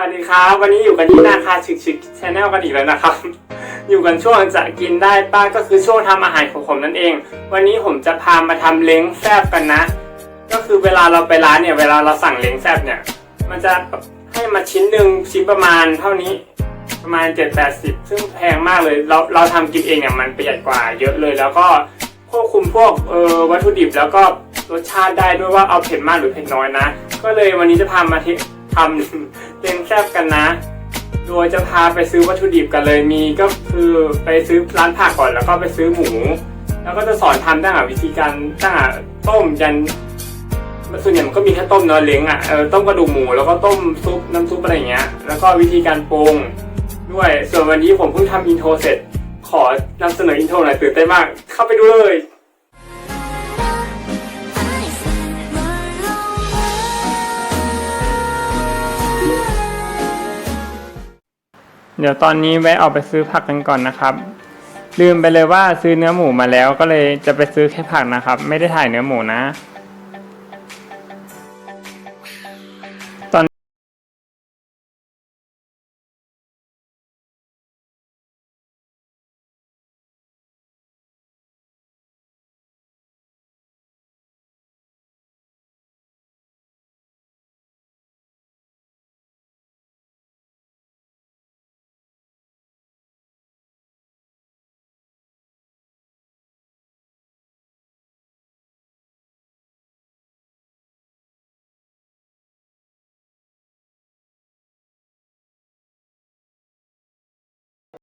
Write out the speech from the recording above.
วัสดีครับวันนี้อยู่กันที่นาคาชิกชิกชาแนลกันอีกแล้วนะครับ อยู่กันช่วงจะกินได้ป้าก็คือช่วงทำอาหารของผมนั่นเอง วันนี้ผมจะพามาทำเล้งแซบกันนะ ก็คือเวลาเราไปร้านเนี่ยเวลาเราสั่งเล้งแซบเนี่ย มันจะให้มาชิ้นหนึ่งชิ้นประมาณเท่านี้ประมาณ 7 8 0 ซึ่งแพงมากเลยเราเราทำกินเองเนี่ยมันประหยัดกว่าเยอะเลย แล้วก็ควบคุมพวกเออวัตถุดิบแล้วก็รสชาติได้ด้วยว่าเอาเผ็ดมากหรือเผ็ดน้อยนะ ก็เลยวันนี้จะพามาท ทำเล้งแซบกันนะ โดยจะพาไปซื้อวัตถุดิบกันเลยมีก็คือไปซื้อร้านผักก่อนแล้วก็ไปซื้อหมู แล้วก็จะสอนทำตั้งแต่วิธีการตั้งแต่ต้มยันส่วนใหญ่มันก็มีแค่ต้มเนื้อเล้งอะเออต้มกระดูกหมูแล้วก็ต้มซุปน้ำซุปอะไรเงี้ย แล้วก็วิธีการปรุงด้วยส่วนวันนี้ผมเพิ่งทำอินโทรเสร็จ ขอนำเสนออินโทรหน่อยตื่นเต้นมาก เข้าไปดูเลย เดี๋ยวตอนนี้แวะออกไปซื้อผักกันก่อนนะครับ ลืมไปเลยว่าซื้อเนื้อหมูมาแล้วก็เลยจะไปซื้อแค่ผักนะครับ ไม่ได้ถ่ายเนื้อหมูนะ